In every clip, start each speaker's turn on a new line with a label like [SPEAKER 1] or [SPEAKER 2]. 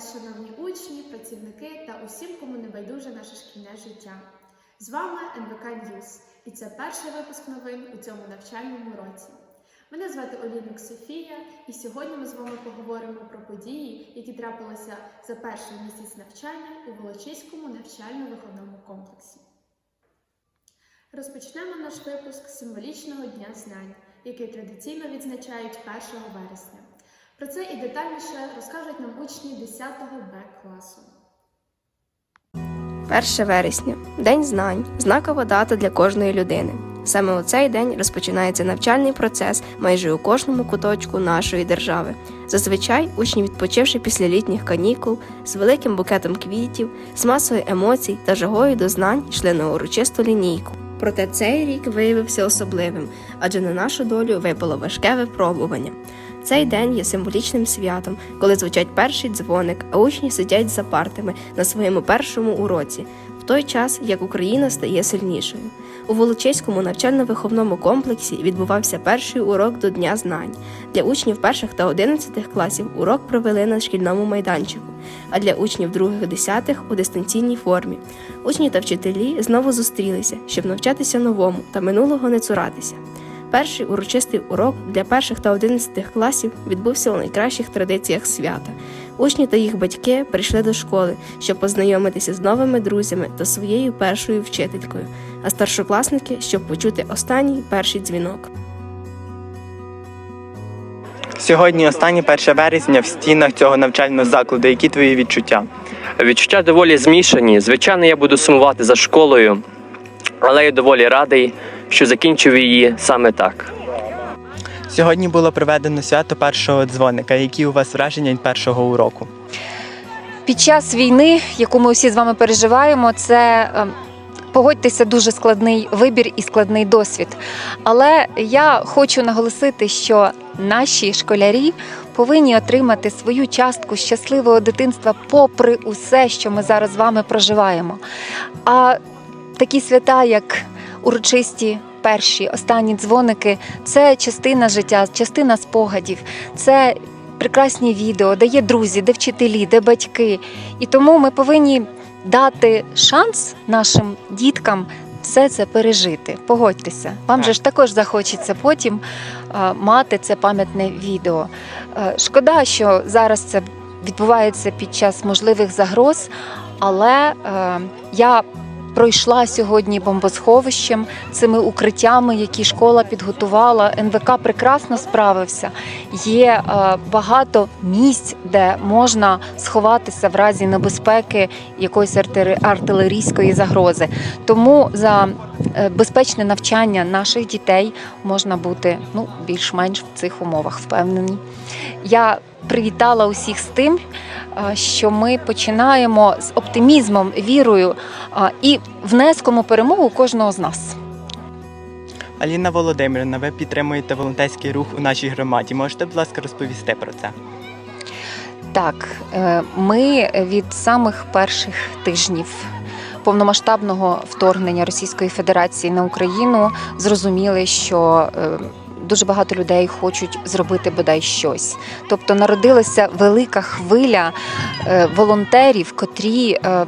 [SPEAKER 1] Вас, шановні учні, працівники та усім, кому не байдуже наше шкільне життя. З вами НВК Ньюз, і це перший випуск новин у цьому навчальному році. Мене звати Олійник Софія, і сьогодні ми з вами поговоримо про події, які трапилися за перший місяць навчання у Волочиському навчально-виховному комплексі. Розпочнемо наш випуск з символічного дня знань, який традиційно відзначають 1 вересня. Про це і детальніше розкажуть нам учні 10 Б класу.
[SPEAKER 2] 1 вересня День знань, знакова дата для кожної людини. Саме у цей день розпочинається навчальний процес майже у кожному куточку нашої держави. Зазвичай учні, відпочивши після літніх канікул, з великим букетом квітів, з масою емоцій та жагою до знань йшли на урочисту лінійку. Проте цей рік виявився особливим, адже на нашу долю випало важке випробування. Цей день є символічним святом, коли звучать перший дзвоник, а учні сидять за партами на своєму першому уроці, в той час як Україна стає сильнішою. У Волочиському навчально-виховному комплексі відбувався перший урок до Дня знань. Для учнів перших та одинадцятих класів урок провели на шкільному майданчику, а для учнів других десятих у дистанційній формі. Учні та вчителі знову зустрілися, щоб навчатися новому та минулого не цуратися. Перший урочистий урок для перших та одинадцятих класів відбувся у найкращих традиціях свята. Учні та їх батьки прийшли до школи, щоб познайомитися з новими друзями та своєю першою вчителькою, а старшокласники, щоб почути останній перший дзвінок.
[SPEAKER 3] Сьогодні останнє 1 березня в стінах цього навчального закладу. Які твої відчуття?
[SPEAKER 4] Відчуття доволі змішані. Звичайно, я буду сумувати за школою, але я доволі радий, що закінчив її саме так.
[SPEAKER 3] Сьогодні було проведено свято першого дзвоника. Які у вас враження від першого уроку?
[SPEAKER 5] Під час війни, яку ми всі з вами переживаємо, це е, погодьтеся дуже складний вибір і складний досвід. Але я хочу наголосити, що наші школярі повинні отримати свою частку щасливого дитинства, попри усе, що ми зараз з вами проживаємо. А такі свята, як урочисті. Перші останні дзвоники це частина життя, частина спогадів, це прекрасні відео, де є друзі, де вчителі, де батьки. І тому ми повинні дати шанс нашим діткам все це пережити. Погодьтеся, вам же ж також захочеться потім е, мати це пам'ятне відео. Е, Шкода, що зараз це відбувається під час можливих загроз, але е, я пройшла сьогодні бомбосховищем цими укриттями, які школа підготувала. НВК прекрасно справився. Є е, багато місць, де можна сховатися в разі небезпеки якоїсь артилерійської загрози. Тому за е, безпечне навчання наших дітей можна бути ну більш-менш в цих умовах впевнені. Я привітала усіх з тим, що ми починаємо з оптимізмом, вірою е, і внеском у перемогу кожного з нас.
[SPEAKER 3] Аліна Володимирівна, ви підтримуєте волонтерський рух у нашій громаді. Можете, будь ласка, розповісти про це?
[SPEAKER 5] Так, е, ми від самих перших тижнів повномасштабного вторгнення Російської Федерації на Україну зрозуміли, що е, дуже багато людей хочуть зробити бодай щось. Тобто народилася велика хвиля е, волонтерів, котрі е,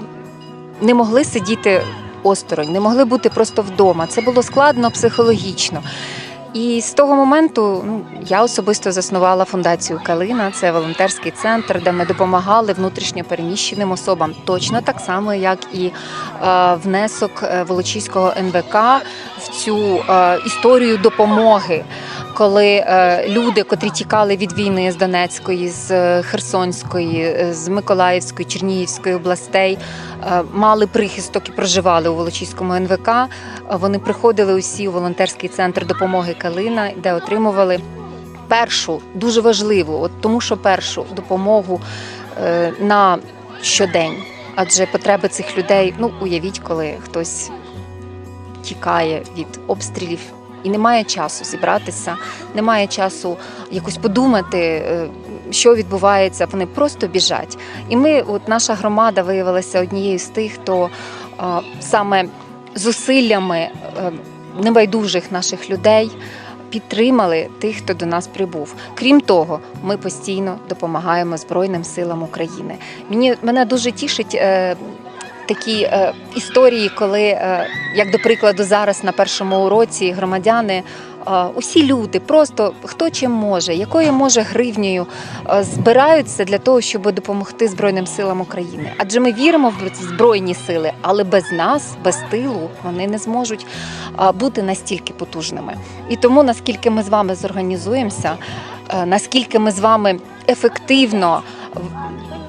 [SPEAKER 5] не могли сидіти осторонь, не могли бути просто вдома. Це було складно психологічно. І з того моменту ну, я особисто заснувала фундацію Калина. Це волонтерський центр, де ми допомагали внутрішньо переміщеним особам, точно так само, як і е, внесок е, Волочиського НВК в цю е, історію допомоги. Коли е, люди, котрі тікали від війни з Донецької, з е, Херсонської, е, з Миколаївської, Чернігівської областей, мали прихисток і проживали у Волочиському НВК, вони приходили усі у волонтерський центр допомоги Калина, де отримували першу дуже важливу, от тому що першу допомогу на щодень. Адже потреби цих людей, ну уявіть, коли хтось тікає від обстрілів і немає часу зібратися, немає часу якось подумати, е, що відбувається. Вони просто біжать. І ми, от наша громада, виявилася однією з тих, хто саме зусиллями е, небайдужих наших людей підтримали тих, хто до нас прибув. Крім того, ми постійно допомагаємо Збройним силам України. Мені мене дуже тішить. Е, Такі е, історії, коли, е, як до прикладу, зараз на першому уроці громадяни, е, усі люди, просто хто чим може, якою може гривнею, збираються для того, щоб допомогти Збройним силам України. Адже ми віримо в збройні сили, але без нас, без тилу, вони не зможуть бути настільки потужними. І тому, наскільки ми з вами зорганізуємося, наскільки ми з вами ефективно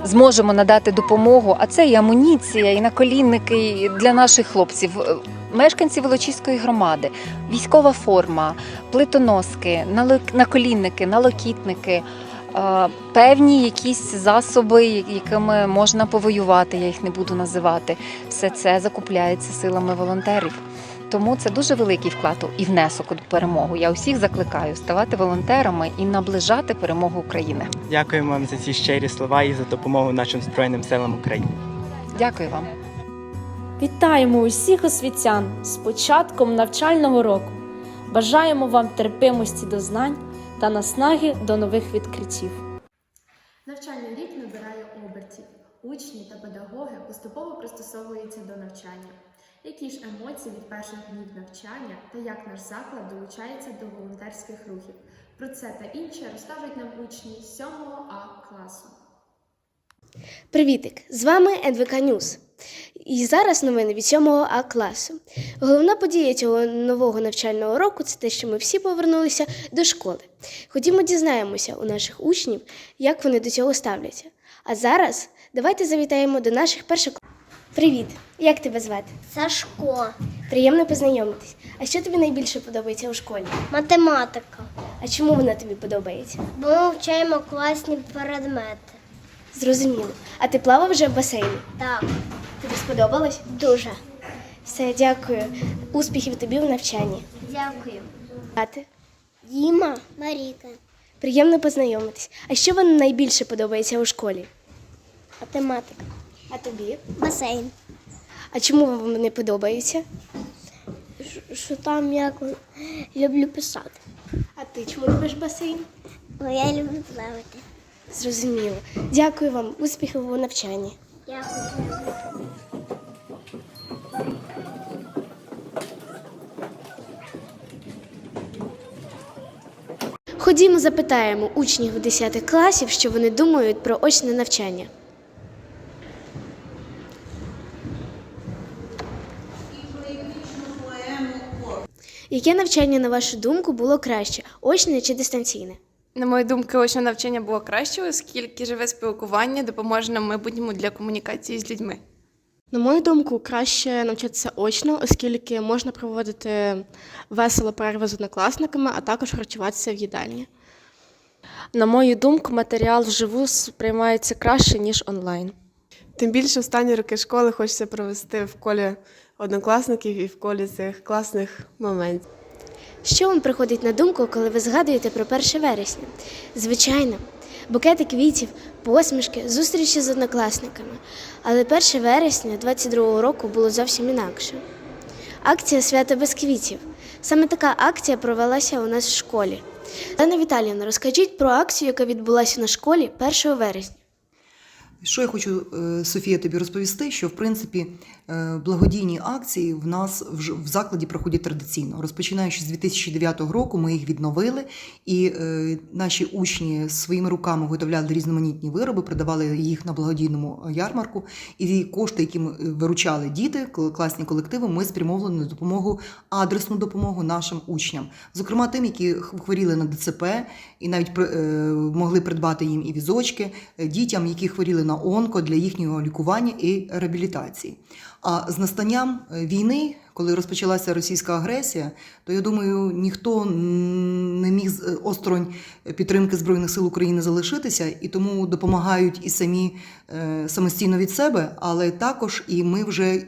[SPEAKER 5] зможемо надати допомогу, а це і амуніція, і наколінники для наших хлопців. Е, Мешканці Волочиської громади, військова форма, плитоноски, наколінники, налокітники, е, певні якісь засоби, якими можна повоювати, я їх не буду називати. Все це закупляється силами волонтерів. Тому це дуже великий вклад і внесок у перемогу. Я усіх закликаю ставати волонтерами і наближати перемогу України.
[SPEAKER 3] Дякуємо вам за ці щирі слова і за допомогу нашим Збройним силам України.
[SPEAKER 5] Дякую вам.
[SPEAKER 6] Вітаємо усіх освітян з початком навчального року. Бажаємо вам терпимості до знань та наснаги до нових відкриттів.
[SPEAKER 1] Навчальний рік набирає обертів. Учні та педагоги поступово пристосовуються до навчання. Які ж емоції від перших днів навчання та як наш заклад долучається до волонтерських рухів? Про це та інше розкажуть нам учні 7 А класу.
[SPEAKER 7] Привітик! З вами НВК Ньюс. І зараз новини від 7 А класу. Головна подія цього нового навчального року це те, що ми всі повернулися до школи. Ходімо дізнаємося у наших учнів, як вони до цього ставляться. А зараз давайте завітаємо до наших перших. Привіт! Як тебе звати?
[SPEAKER 8] Сашко,
[SPEAKER 7] Приємно познайомитись. А що тобі найбільше подобається у школі?
[SPEAKER 8] математика.
[SPEAKER 7] А чому вона тобі подобається?
[SPEAKER 8] Бо ми вчаємо класні предмети.
[SPEAKER 7] Зрозуміло. А ти плавав вже в басейні?
[SPEAKER 8] Так,
[SPEAKER 7] Тобі сподобалось?
[SPEAKER 8] дуже.
[SPEAKER 7] Все, дякую. Успіхів тобі в навчанні.
[SPEAKER 8] Дякую.
[SPEAKER 7] А ти?
[SPEAKER 8] Діма, Маріка,
[SPEAKER 7] Приємно познайомитись. А що вам найбільше подобається у школі?
[SPEAKER 8] математика,
[SPEAKER 7] А тобі?
[SPEAKER 8] басейн.
[SPEAKER 7] А чому вам не подобається?
[SPEAKER 8] Що там я люблю писати.
[SPEAKER 7] А ти чому любиш басейн?
[SPEAKER 8] Бо я люблю плавати.
[SPEAKER 7] Зрозуміло. Дякую вам, успіхів у навчанні.
[SPEAKER 8] Дякую.
[SPEAKER 7] Ходімо, запитаємо учнів 10 класів, що вони думають про очне навчання. Яке навчання, на вашу думку, було краще очне чи дистанційне?
[SPEAKER 9] На мою думку, очне навчання було краще, оскільки живе спілкування допоможе нам майбутньому для комунікації з людьми.
[SPEAKER 10] На мою думку, краще навчатися очно, оскільки можна проводити весело перерви з однокласниками, а також харчуватися в їдальні.
[SPEAKER 11] На мою думку, матеріал вживу сприймається краще, ніж онлайн.
[SPEAKER 12] Тим більше останні роки школи хочеться провести в колі однокласників і в колі цих класних моментів.
[SPEAKER 7] Що вам приходить на думку, коли ви згадуєте про 1 вересня? Звичайно, букети квітів, посмішки, зустрічі з однокласниками. Але 1 вересня 22-го року було зовсім інакше. Акція Свято без квітів. Саме така акція провелася у нас в школі. Дана Віталіївна, розкажіть про акцію, яка відбулася на школі 1 вересня.
[SPEAKER 13] Що я хочу, е, Софія, тобі розповісти, що в принципі благодійні акції в нас в закладі проходять традиційно. Розпочинаючи з 2009 року, ми їх відновили, і е, наші учні своїми руками виготовляли різноманітні вироби, продавали їх на благодійному ярмарку. І кошти, які ми виручали діти, класні колективи, ми спрямовували на допомогу, адресну допомогу нашим учням, зокрема тим, які хворіли на ДЦП, і навіть е, могли придбати їм і візочки, е, дітям, які хворіли на онко для їхнього лікування і реабілітації. А з настанням е, війни, коли розпочалася російська агресія, то я думаю, ніхто не міг з- е, осторонь підтримки Збройних сил України залишитися, і тому допомагають і самі е, самостійно від себе, але також і ми вже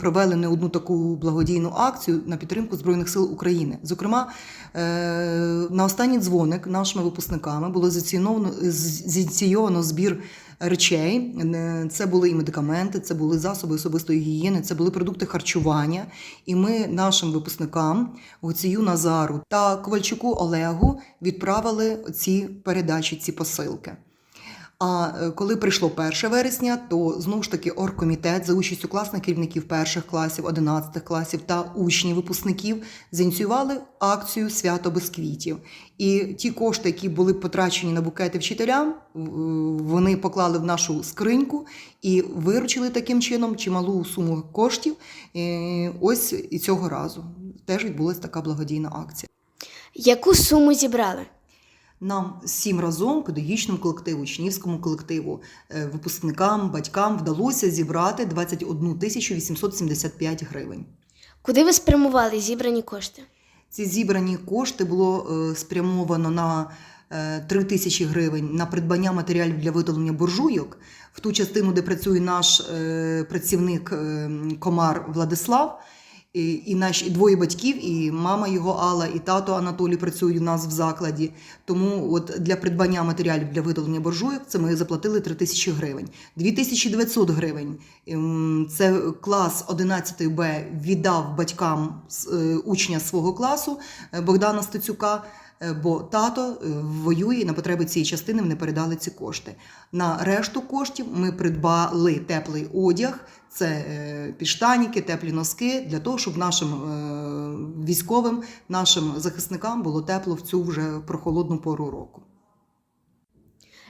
[SPEAKER 13] провели не одну таку благодійну акцію на підтримку Збройних сил України. Зокрема, на останній дзвоник нашими випускниками було зініційовано збір речей. Е, Це були і медикаменти, це були засоби особистої гігієни, це були продукти харчування. І ми нашим випускникам Гуцію Назару та Ковальчуку Олегу відправили ці передачі, ці посилки. А е, коли прийшло 1 вересня, то знову ж таки оргкомітет за участю класних керівників перших класів, 11 класів та учнів випускників зініціювали акцію Свято без квітів. І ті кошти, які були потрачені на букети вчителям, вони поклали в нашу скриньку і виручили таким чином чималу суму коштів. Е, Ось і цього разу теж відбулася така благодійна акція.
[SPEAKER 7] Яку суму зібрали?
[SPEAKER 13] Нам всім разом, педагогічному колективу, учнівському колективу, е, випускникам, батькам вдалося зібрати 21 тисячу 875 гривень.
[SPEAKER 7] Куди ви спрямували зібрані кошти?
[SPEAKER 13] Ці зібрані кошти було е, спрямовано на е, 3 тисячі гривень на придбання матеріалів для виготовлення буржуйок. В ту частину, де працює наш е, працівник е, комар Владислав, і, і наші і двоє батьків, і мама його Алла, і тато Анатолій працюють у нас в закладі. Тому от для придбання матеріалів для виготовлення боржуйок це ми заплатили 3 тисячі гривень. 2900 гривень. ем, Це клас 11 Б віддав батькам е, учня свого класу е, Богдана Стецюка. Е, Бо тато е, воює на потреби цієї частини вони передали ці кошти. На решту коштів ми придбали теплий одяг, це е, підштаніки, теплі носки для того, щоб нашим військовим, нашим захисникам було тепло в цю вже прохолодну пору року.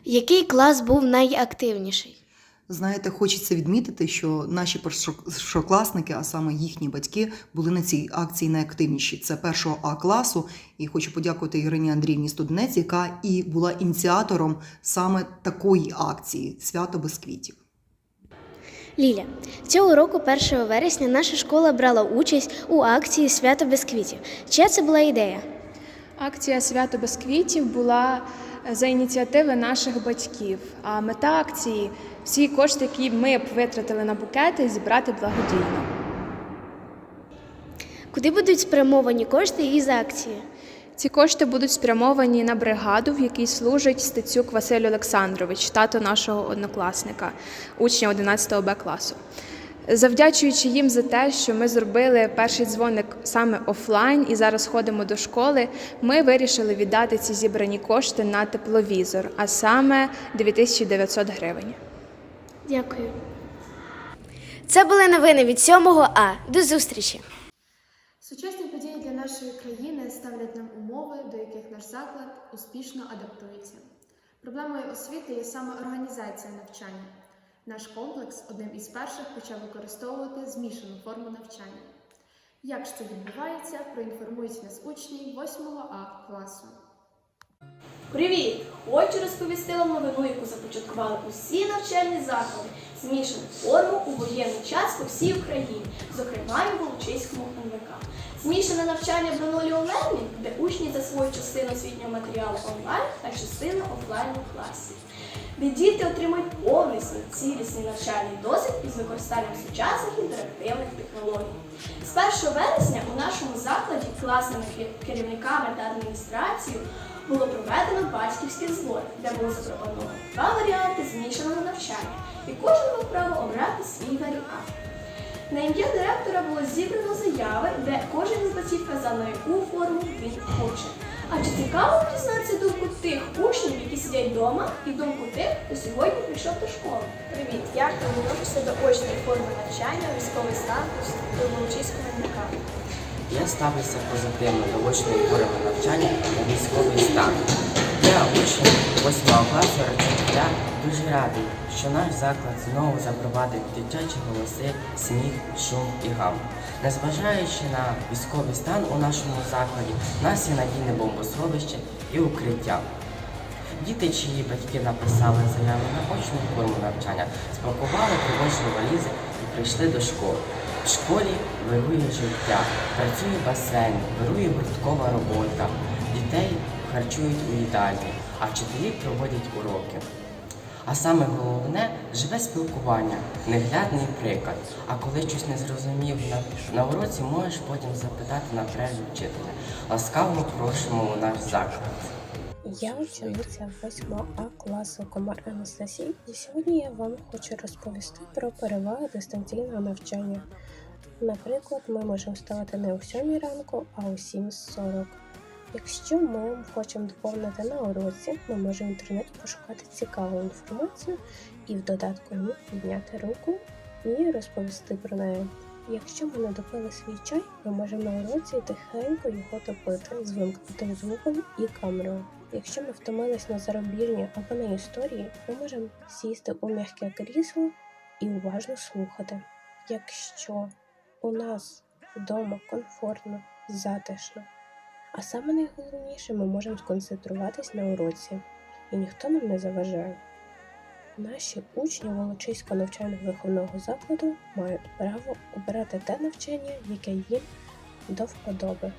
[SPEAKER 7] Який клас був найактивніший?
[SPEAKER 13] Знаєте, хочеться відмітити, що наші першокласники, а саме їхні батьки, були на цій акції найактивніші. Це першого А класу. І хочу подякувати Ірині Андріївні Студенець, яка і була ініціатором саме такої акції Свято без квітів.
[SPEAKER 7] Ліля, цього року, 1 вересня, наша школа брала участь у акції Свято без квітів. Чия це була ідея?
[SPEAKER 14] Акція Свято без квітів була за ініціативи наших батьків. А мета акції всі кошти, які ми б витратили на букети, зібрати благодійно.
[SPEAKER 7] Куди будуть спрямовані кошти із акції?
[SPEAKER 14] Ці кошти будуть спрямовані на бригаду, в якій служить Стецюк Василь Олександрович, тато нашого однокласника, учня 11 Б класу. Завдячуючи їм за те, що ми зробили перший дзвоник саме офлайн і зараз ходимо до школи, ми вирішили віддати ці зібрані кошти на тепловізор, а саме 9900 гривень.
[SPEAKER 7] Дякую. Це були новини від 7 А. До зустрічі!
[SPEAKER 1] Сучасні події для нашої країни ставлять нам умови, до яких наш заклад успішно адаптується. Проблемою освіти є саме організація навчання. Наш комплекс одним із перших почав використовувати змішану форму навчання. Як ж це відбувається, проінформують нас учні 8 А класу.
[SPEAKER 15] Привіт! Хочу розповісти вам новину, яку започаткували усі навчальні заклади змішану форму у воєнний час по всій Україні, зокрема і в Волочиському НВК. Змішане навчання Броноліо Learning, де учні засвоюють частину освітнього матеріалу онлайн та частину офлайн у класі. Де діти отримують повністю цілісний навчальний досвід із використанням сучасних інтерактивних технологій. З 1 вересня у нашому закладі класними керівниками та адміністрацією було проведено батьківський збор, де було запропоновано два варіанти змішаного навчання, і кожен мав право обрати свій варіант. На ім'я директора було зібрано заяви, де кожен із батьків казав, на яку форму він хоче. А чи цікаво дізнатися думку тих учнів, які сидять вдома, і думку тих, хто сьогодні прийшов до школи? Привіт, як ти до очної форми навчання, військовий статус до Волочиського НК?
[SPEAKER 16] Я ставлюся позитивно до очної форми навчання на військовий стан. Я учень 8 класу я дуже радий, що наш заклад знову запровадив дитячі голоси, сміх, шум і гам. Незважаючи на військовий стан у нашому закладі, у нас є надійне бомбосховище і укриття. Діти, чиї батьки написали заяву на очну форму навчання, спакували тривожні валізи і прийшли до школи. В школі вирує життя, працює басейн, вирує гурткова робота. Дітей харчують у їдальні, а вчителі проводять уроки. А саме головне живе спілкування, неглядний приклад. А коли щось не зрозумів на, на уроці, можеш потім запитати на перерві вчителя. Ласкаво просимо у наш заклад.
[SPEAKER 11] Я учениця 8 А класу Комар Анастасій, і сьогодні я вам хочу розповісти про переваги дистанційного навчання. Наприклад, ми можемо ставити не о 7 ранку, а о 7.40. Якщо ми хочемо доповнити на уроці, ми можемо в інтернеті пошукати цікаву інформацію і в додатку «Мі» підняти руку і розповісти про неї. Якщо ми не допили свій чай, ми можемо на уроці тихенько його допити з вимкнутим звуком і камерою. Якщо ми втомились на зарубіжні або на історії, ми можемо сісти у м'яке крісло і уважно слухати. Якщо у нас вдома комфортно, затишно, а саме найголовніше, ми можемо сконцентруватись на уроці, і ніхто нам не заважає. Наші учні Волочиського навчально-виховного закладу мають право обирати те навчання, яке їм до вподоби.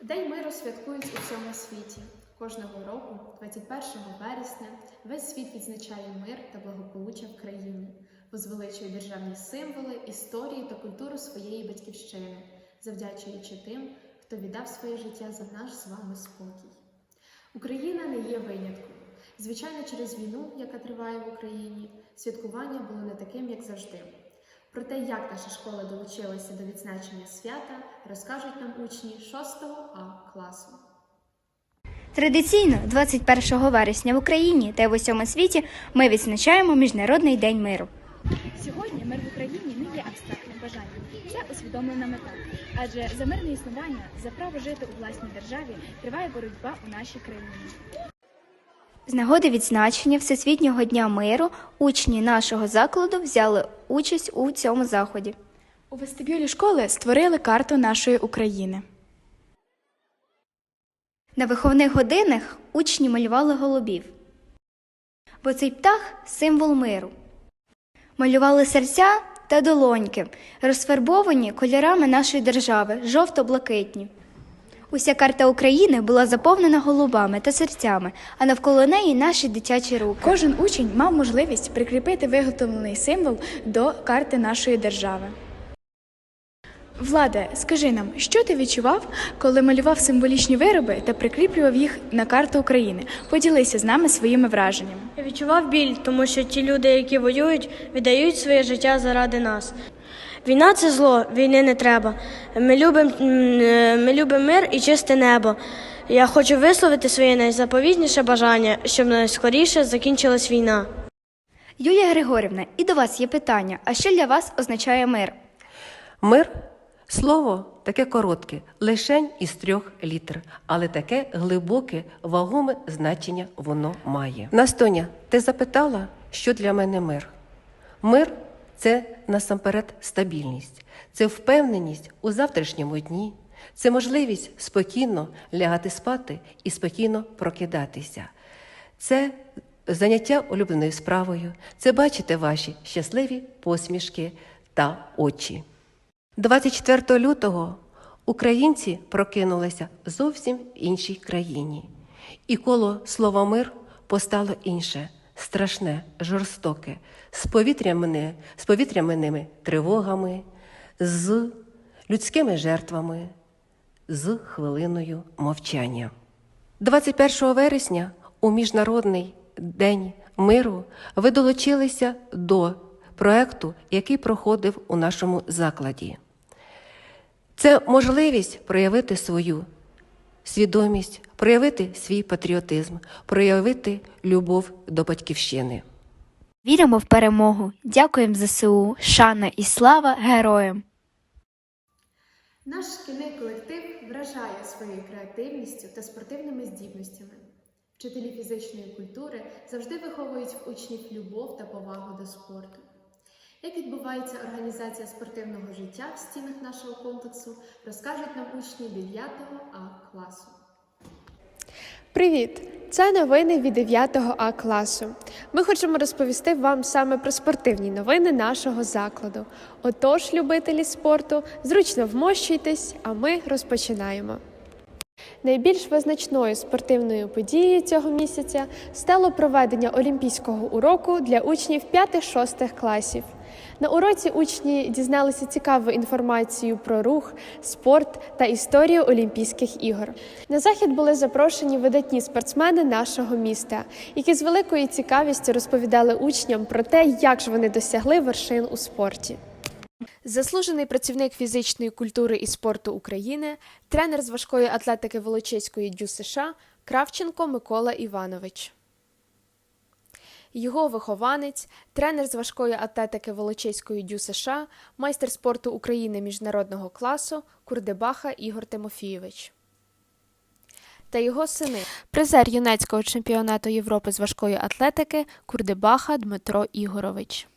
[SPEAKER 1] День миру святкують у всьому світі. Кожного року, 21 вересня, весь світ відзначає мир та благополуччя в країні, возвеличує державні символи, історії та культуру своєї батьківщини, завдячуючи тим, хто віддав своє життя за наш з вами спокій. Україна не є винятком. Звичайно, через війну, яка триває в Україні, святкування було не таким, як завжди. Про те, як наша школа долучилася до відзначення свята, розкажуть нам учні 6 А класу.
[SPEAKER 17] Традиційно, 21 вересня в Україні та й в усьому світі ми відзначаємо Міжнародний день миру.
[SPEAKER 18] Сьогодні мир в Україні не є абстрактним бажанням, це усвідомлена мета. Адже за мирне існування, за право жити у власній державі триває боротьба у нашій країні.
[SPEAKER 17] З нагоди відзначення Всесвітнього дня миру учні нашого закладу взяли участь у цьому заході.
[SPEAKER 18] У вестибюлі школи створили карту нашої України.
[SPEAKER 17] На виховних годинах учні малювали голубів, бо цей птах символ миру. Малювали серця та долоньки, розфарбовані кольорами нашої держави, жовто-блакитні. Уся карта України була заповнена голубами та серцями, а навколо неї наші дитячі руки.
[SPEAKER 18] Кожен учень мав можливість прикріпити виготовлений символ до карти нашої держави. Владе, скажи нам, що ти відчував, коли малював символічні вироби та прикріплював їх на карту України? Поділися з нами своїми враженнями.
[SPEAKER 19] Я відчував біль, тому що ті люди, які воюють, віддають своє життя заради нас. Війна це зло, війни не треба. Ми любимо ми любим мир і чисте небо. Я хочу висловити своє найзаповітніше бажання, щоб найскоріше закінчилась війна.
[SPEAKER 17] Юлія Григорівна, і до вас є питання. А що для вас означає мир?
[SPEAKER 20] Мир слово таке коротке, лишень із трьох літер, але таке глибоке, вагоме значення воно має. Настоня, ти запитала, що для мене мир? Мир це насамперед стабільність, це впевненість у завтрашньому дні, це можливість спокійно лягати спати і спокійно прокидатися. Це заняття улюбленою справою, це бачити ваші щасливі посмішки та очі. 24 лютого українці прокинулися зовсім в іншій країні, і коло слова мир постало інше, страшне, жорстоке, з повітряними, з повітряними тривогами, з людськими жертвами, з хвилиною мовчання. 21 вересня у Міжнародний день миру ви долучилися до проекту, який проходив у нашому закладі. Це можливість проявити свою свідомість, проявити свій патріотизм, проявити любов до батьківщини.
[SPEAKER 17] Віримо в перемогу. Дякуємо ЗСУ, шана і слава героям!
[SPEAKER 1] Наш шкільний колектив вражає своєю креативністю та спортивними здібностями. Вчителі фізичної культури завжди виховують в учнів любов та повагу до спорту. Як відбувається організація спортивного життя в стінах нашого комплексу, розкажуть нам учні 9 А класу.
[SPEAKER 21] Привіт! Це новини від 9 А класу. Ми хочемо розповісти вам саме про спортивні новини нашого закладу. Отож, любителі спорту, зручно вмощуйтесь, а ми розпочинаємо. Найбільш визначною спортивною подією цього місяця стало проведення олімпійського уроку для учнів 5-6 класів.
[SPEAKER 1] На уроці учні дізналися цікаву інформацію про рух, спорт та історію Олімпійських ігор. На захід були запрошені видатні спортсмени нашого міста, які з великою цікавістю розповідали учням про те, як ж вони досягли вершин у спорті. Заслужений працівник фізичної культури і спорту України, тренер з важкої атлетики Волочиської дю США Кравченко Микола Іванович. Його вихованець, тренер з важкої атлетики Волочиської дю США, майстер спорту України міжнародного класу Курдебаха Ігор Тимофійович. Та його сини, призер юнацького чемпіонату Європи з важкої атлетики Курдебаха Дмитро Ігорович.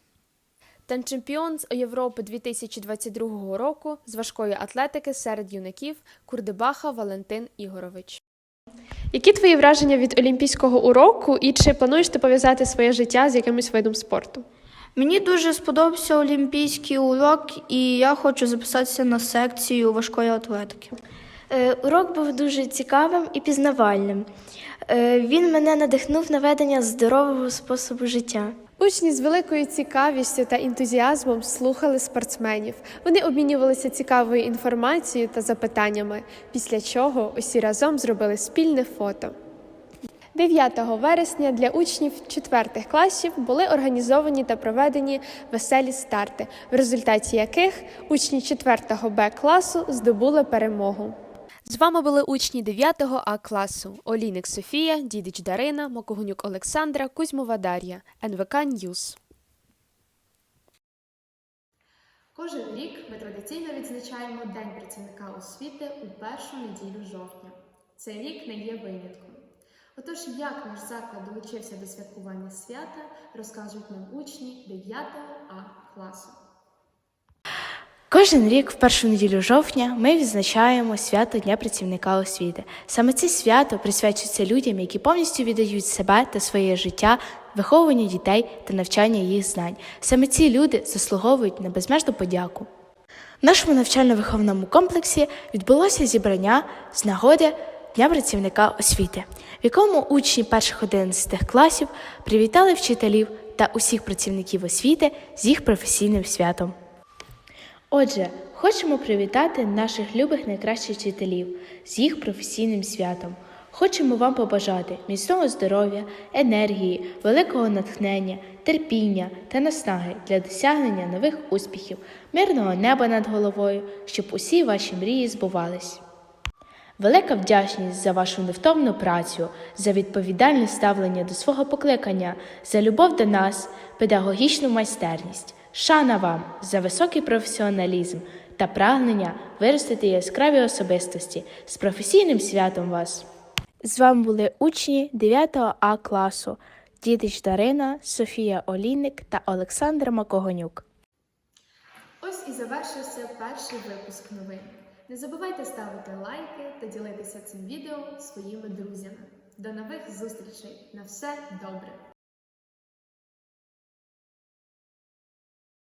[SPEAKER 1] Та чемпіон з Європи 2022 року з важкої атлетики серед юнаків Курдебаха Валентин Ігорович. Які твої враження від олімпійського уроку і чи плануєш ти пов'язати своє життя з якимось видом спорту?
[SPEAKER 22] Мені дуже сподобався олімпійський урок, і я хочу записатися на секцію важкої атлетики.
[SPEAKER 8] Е, Урок був дуже цікавим і пізнавальним. Е, Він мене надихнув на ведення здорового способу життя.
[SPEAKER 1] Учні з великою цікавістю та ентузіазмом слухали спортсменів. Вони обмінювалися цікавою інформацією та запитаннями, після чого усі разом зробили спільне фото. 9 вересня для учнів 4 класів були організовані та проведені веселі старти, в результаті яких учні 4 Б класу здобули перемогу. З вами були учні 9 А класу Олійник Софія, Дідич Дарина, Макогонюк Олександра, Кузьмова Дар'я, НВК Ньюс.
[SPEAKER 23] Кожен рік ми традиційно відзначаємо День працівника освіти у першу неділю жовтня. Цей рік не є винятком. Отож, як наш заклад долучився до святкування свята, розкажуть нам учні 9 А класу.
[SPEAKER 24] Кожен рік в першу неділю жовтня ми відзначаємо свято Дня працівника освіти. Саме це свято присвячується людям, які повністю віддають себе та своє життя, виховуванню дітей та навчання їх знань. Саме ці люди заслуговують на безмежну подяку. В нашому навчально-виховному комплексі відбулося зібрання з нагоди Дня працівника освіти, в якому учні перших 11 класів привітали вчителів та усіх працівників освіти з їх професійним святом. Отже, хочемо привітати наших любих найкращих вчителів з їх професійним святом. Хочемо вам побажати міцного здоров'я, енергії, великого натхнення, терпіння та наснаги для досягнення нових успіхів, мирного неба над головою, щоб усі ваші мрії збувались. Велика вдячність за вашу невтомну працю, за відповідальне ставлення до свого покликання, за любов до нас, педагогічну майстерність. Шана вам за високий професіоналізм та прагнення виростити яскраві особистості з професійним святом вас. З вами були учні 9 А класу Дідич Дарина, Софія Олійник та Олександр Макогонюк.
[SPEAKER 23] Ось і завершився перший випуск новин. Не забувайте ставити лайки та ділитися цим відео своїми друзями. До нових зустрічей! На все добре!